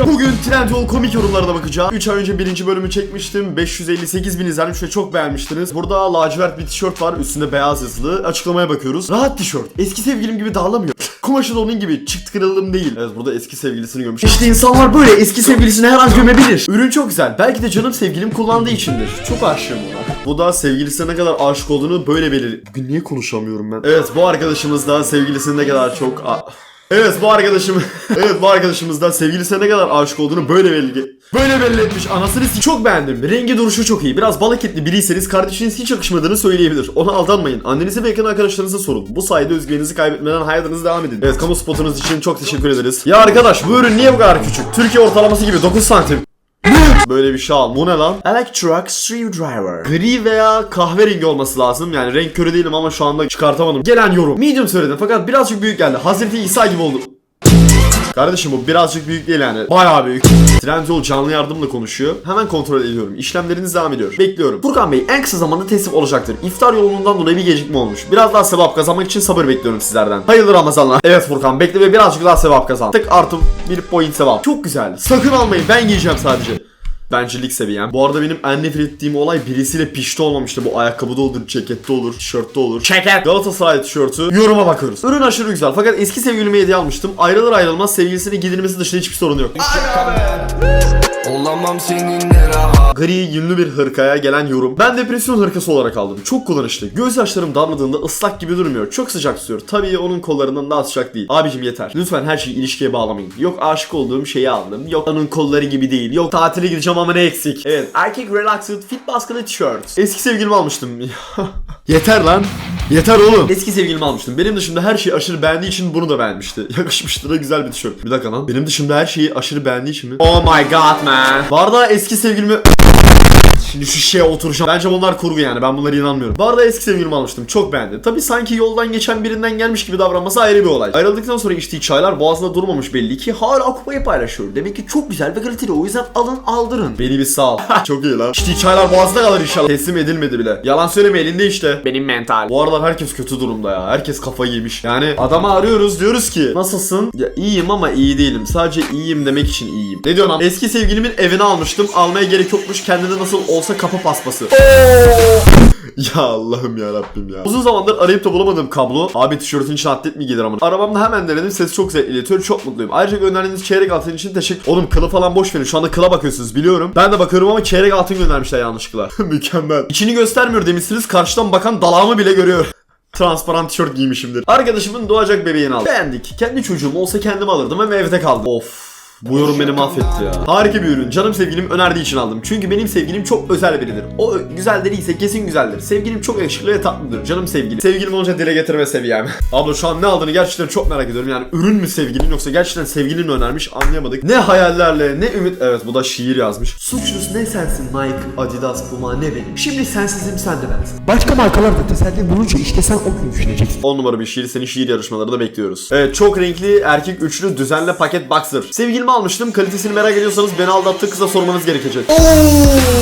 bakacağım. Bugün Trendyol komik yorumlarına bakacağım. 3 ay önce birinci bölümü çekmiştim. 558 bin izlenmiş ve çok beğenmiştiniz. Burada lacivert bir tişört var. Üstünde beyaz yazılı. Açıklamaya bakıyoruz. Rahat tişört. Eski sevgilim gibi dağılamıyor. Kumaşı da onun gibi çıktı kırıldım değil. Evet burada eski sevgilisini gömüş. İşte insanlar böyle eski sevgilisini her an gömebilir. Ürün çok güzel. Belki de canım sevgilim kullandığı içindir. Çok aşığım ona. Bu da sevgilisine ne kadar aşık olduğunu böyle belir. Bugün niye konuşamıyorum ben? Evet bu arkadaşımız da sevgilisine ne kadar çok... a- Evet bu arkadaşım Evet bu arkadaşımız da sevgilisine ne kadar aşık olduğunu böyle belli Böyle belli etmiş. Anasını s- çok beğendim. Rengi duruşu çok iyi. Biraz balık etli biriyseniz kardeşiniz hiç yakışmadığını söyleyebilir. Ona aldanmayın. Annenize ve yakın arkadaşlarınıza sorun. Bu sayede özgüveninizi kaybetmeden hayatınızı devam edin. Evet kamu spotunuz için çok teşekkür ederiz. Ya arkadaş bu ürün niye bu kadar küçük? Türkiye ortalaması gibi 9 santim Böyle bir şal. Bu ne lan? Electric Screwdriver. Gri veya kahverengi olması lazım. Yani renk körü değilim ama şu anda çıkartamadım. Gelen yorum. Medium söyledim fakat birazcık büyük geldi. Hazreti İsa gibi oldu. Kardeşim bu birazcık büyük değil yani. Bayağı büyük. Trendyol canlı yardımla konuşuyor. Hemen kontrol ediyorum. İşlemleriniz devam ediyor. Bekliyorum. Furkan Bey en kısa zamanda teslim olacaktır. İftar yolundan dolayı bir gecikme olmuş. Biraz daha sevap kazanmak için sabır bekliyorum sizlerden. Hayırlı Ramazanlar. Evet Furkan bekle ve birazcık daha sevap kazan. Tık artı bir point sevap. Çok güzel. Sakın almayın ben giyeceğim sadece. Bencillik seviyem. Bu arada benim en nefret ettiğim olay birisiyle pişti olmamıştı. Bu ayakkabıda olur, cekette olur, tişörtte olur. Ceket! Galatasaray tişörtü. Yoruma bakıyoruz. Ürün aşırı güzel fakat eski sevgilime hediye almıştım. Ayrılır ayrılmaz sevgilisine giydirmesi dışında hiçbir sorun yok. Olamam seninle rahat Gri yünlü bir hırkaya gelen yorum. Ben depresyon hırkası olarak aldım. Çok kullanışlı. Göz yaşlarım damladığında ıslak gibi durmuyor. Çok sıcak tutuyor. Tabii onun kollarından daha sıcak değil. Abicim yeter. Lütfen her şeyi ilişkiye bağlamayın. Yok aşık olduğum şeyi aldım. Yok onun kolları gibi değil. Yok tatile gideceğim ama ne eksik. Evet. Erkek relaxed fit baskılı tişört. Eski sevgilimi almıştım. yeter lan. Yeter oğlum. Eski sevgilimi almıştım. Benim dışında her şeyi aşırı beğendiği için bunu da beğenmişti. Yakışmıştı da güzel bir tişört. Bir dakika lan. Benim dışında her şeyi aşırı beğendiği için mi? Oh my god man. Bu arada eski sevgilimi Şimdi şu şeye oturacağım. Bence bunlar kurgu yani. Ben bunlara inanmıyorum. Bu arada eski sevgilimi almıştım. Çok beğendim. Tabii sanki yoldan geçen birinden gelmiş gibi davranması ayrı bir olay. Ayrıldıktan sonra içtiği çaylar boğazında durmamış belli ki. Hala kupayı paylaşıyor. Demek ki çok güzel ve kaliteli. O yüzden alın aldırın. Beni bir sal. çok iyi lan. İçtiği çaylar boğazda kalır inşallah. Teslim edilmedi bile. Yalan söyleme elinde işte. Benim mental. Bu aralar herkes kötü durumda ya. Herkes kafayı yemiş. Yani adamı arıyoruz diyoruz ki nasılsın? Ya iyiyim ama iyi değilim. Sadece iyiyim demek için iyiyim. Ne diyorsun lan? Eski sevgilimin evini almıştım. Almaya gerek yokmuş. Kendine nasıl olsa kapı paspası. Ya Allah'ım ya Rabbim ya. Uzun zamandır arayıp da bulamadığım kablo. Abi tişörtün içine atlet mi gelir ama. Arabamda hemen denedim. Ses çok zevkli iletiyor. Çok mutluyum. Ayrıca gönderdiğiniz çeyrek altın için teşekkür. Oğlum kılı falan boş verin. Şu anda kıla bakıyorsunuz biliyorum. Ben de bakıyorum ama çeyrek altın göndermişler yanlışlıkla. Mükemmel. İçini göstermiyor demişsiniz. Karşıdan bakan dalağımı bile görüyor. Transparan tişört giymişimdir. Arkadaşımın doğacak bebeğini aldım. Beğendik. Kendi çocuğum olsa kendim alırdım ama evde kaldım. Of. Bu yorum beni mahvetti ya. Harika bir ürün. Canım sevgilim önerdiği için aldım. Çünkü benim sevgilim çok özel biridir. O güzel değilse kesin güzeldir. Sevgilim çok yakışıklı ve tatlıdır. Canım sevgilim. Sevgilim olunca dile getirme seviyem. Abla şu an ne aldığını gerçekten çok merak ediyorum. Yani ürün mü sevgilin yoksa gerçekten sevgilin mi önermiş anlayamadık. Ne hayallerle ne ümit. Evet bu da şiir yazmış. Suçlusu ne sensin Nike, Adidas, Puma ne benim. Şimdi sensizim sen de bensin. Başka markalar da teselli bulunca işte sen o gün düşüneceksin. 10 numara bir şiir seni şiir yarışmalarında bekliyoruz. Evet çok renkli erkek üçlü düzenli paket boxer. Sevgilimi almıştım kalitesini merak ediyorsanız beni aldattığı kıza sormanız gerekecek.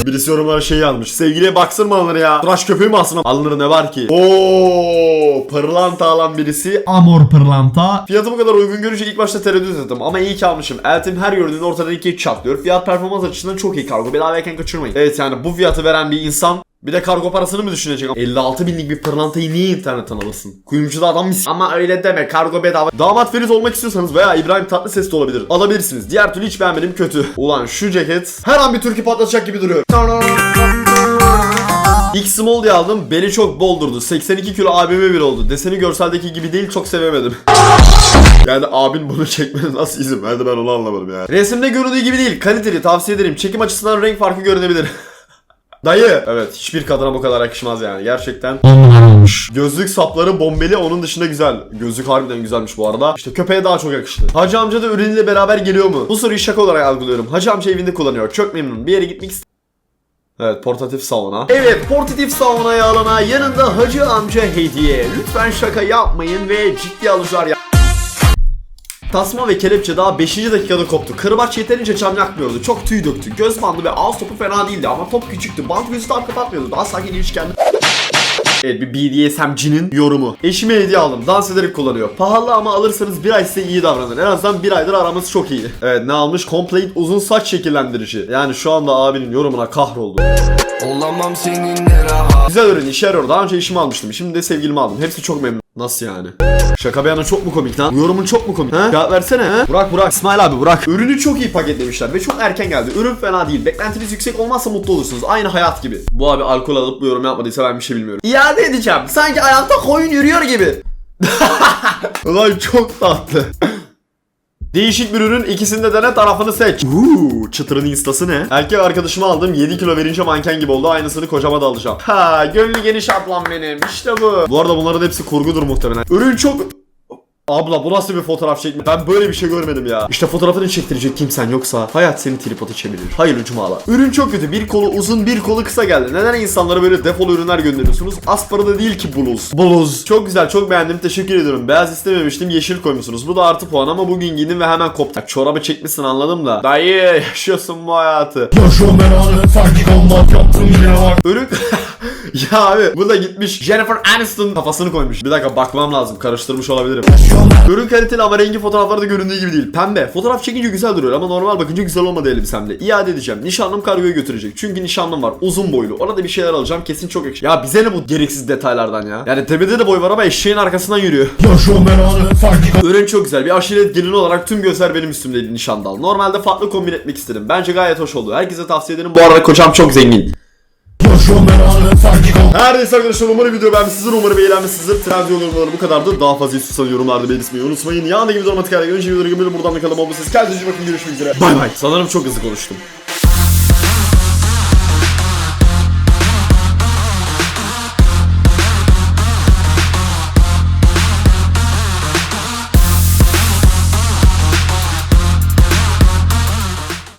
Birisi yorumlara şey yazmış. Sevgiliye boxer mı alınır ya? Tıraş köpüğü mü alsın? Alınır ne var ki? Oo, pırlanta alan birisi. Amor pırlanta. Fiyatı bu kadar uygun görünce ilk başta tereddüt ettim ama iyi ki almışım. Eltim her gördüğünde ortadan ikiye çatlıyor. Fiyat performans açısından çok iyi kargo. Bedavayken kaçırmayın. Evet yani bu fiyatı veren bir insan bir de kargo parasını mı düşünecek? 56 binlik bir pırlantayı niye internetten alırsın? Kuyumcuda adam mis. Ama öyle deme kargo bedava. Damat Ferit olmak istiyorsanız veya İbrahim Tatlıses de olabilir. Alabilirsiniz. Diğer türlü hiç beğenmedim kötü. Ulan şu ceket her an bir türkü patlatacak gibi duruyor. X small diye aldım. Beni çok boldurdu. 82 kilo abime bir oldu. Deseni görseldeki gibi değil çok sevemedim. Yani abin bunu çekmene nasıl izin verdi ben onu anlamadım yani. Resimde göründüğü gibi değil. Kaliteli tavsiye ederim. Çekim açısından renk farkı görünebilir. Dayı. Evet hiçbir kadına bu kadar yakışmaz yani. Gerçekten. 10 numara olmuş. Gözlük sapları bombeli onun dışında güzel. Gözlük harbiden güzelmiş bu arada. İşte köpeğe daha çok yakıştı. Hacı amca da ürünüyle beraber geliyor mu? Bu soruyu şaka olarak algılıyorum. Hacı amca evinde kullanıyor. Çok memnun. Bir yere gitmek ist- Evet portatif sauna. Evet portatif saunaya alana yanında hacı amca hediye. Lütfen şaka yapmayın ve ciddi alıcılar ya. Tasma ve kelepçe daha 5. dakikada koptu. Kırbaç yeterince cam yakmıyordu. Çok tüy döktü. Göz bandı ve ağız topu fena değildi ama top küçüktü. Bant gözü tam kapatmıyordu. Daha sakin ilişken. Evet bir BDSM'cinin yorumu. Eşime hediye aldım. Dans ederek kullanıyor. Pahalı ama alırsanız bir ay size iyi davranır. En azından bir aydır aramız çok iyi. Evet ne almış? Complete uzun saç şekillendirici. Yani şu anda abinin yorumuna kahroldu. Olamam seninle rahat Güzel ürün işe yarıyor. Daha önce eşimi almıştım. Şimdi de sevgilimi aldım. Hepsi çok memnun. Nasıl yani? Şaka bir yana çok mu komik lan? Yorumun çok mu komik? Ha? Cevap versene ha? Burak Burak. İsmail abi Burak. Ürünü çok iyi paketlemişler ve çok erken geldi. Ürün fena değil. Beklentiniz yüksek olmazsa mutlu olursunuz. Aynı hayat gibi. Bu abi alkol alıp bu yorum yapmadıysa ben bir şey bilmiyorum. İade edeceğim. Sanki ayakta koyun yürüyor gibi. Ulan çok tatlı. Değişik bir ürün ikisinde dene tarafını seç. Uuu çıtırın instası ne? Erkek arkadaşıma aldım 7 kilo verince manken gibi oldu aynısını kocama da alacağım. Ha gönlü geniş ablam benim işte bu. Bu arada bunların hepsi kurgudur muhtemelen. Ürün çok... Abla bu nasıl bir fotoğraf çekme? Ben böyle bir şey görmedim ya. İşte fotoğrafını çektirecek kimsen yoksa hayat seni tripoda çevirir. Hayırlı cumalar. Ürün çok kötü. Bir kolu uzun bir kolu kısa geldi. Neden insanlara böyle defolu ürünler gönderiyorsunuz? Az para da değil ki bluz. Bluz. Çok güzel çok beğendim. Teşekkür ediyorum. Beyaz istememiştim. Yeşil koymuşsunuz. Bu da artı puan ama bugün giydim ve hemen koptu. Çorabı çekmişsin anladım da. Dayı yaşıyorsun bu hayatı. Yaşıyorum ben anı sanki kalmak yaptım yine var. Ürün... ya abi bu da gitmiş Jennifer Aniston kafasını koymuş. Bir dakika bakmam lazım. Karıştırmış olabilirim. Ürün kaliteli ama rengi fotoğraflarda göründüğü gibi değil. Pembe. Fotoğraf çekince güzel duruyor ama normal bakınca güzel olmadı elbisemde. İade edeceğim. Nişanlım kargoya götürecek. Çünkü nişanlım var. Uzun boylu. Ona da bir şeyler alacağım. Kesin çok yakışır. Ya bize ne bu gereksiz detaylardan ya? Yani tepede de boy var ama eşeğin arkasından yürüyor. Ürün çok güzel. Bir aşiret gelini olarak tüm gözler benim üstümdeydi nişandal. Normalde farklı kombin etmek istedim. Bence gayet hoş oldu. Herkese tavsiye ederim. Bu arada kocam çok zengin. Her neyse arkadaşlar umarım video beğenmişsinizdir. Umarım eğlenmişsinizdir. Trend yorumları bu kadardı. Daha fazla istiyorsanız yorumlarda belirtmeyi unutmayın. Yanındaki videoları matikayla önce videoları gömelim. Buradan da kanalıma abone olursanız. Kendinize iyi bakın. Görüşmek üzere. Bay bay. Sanırım çok hızlı konuştum.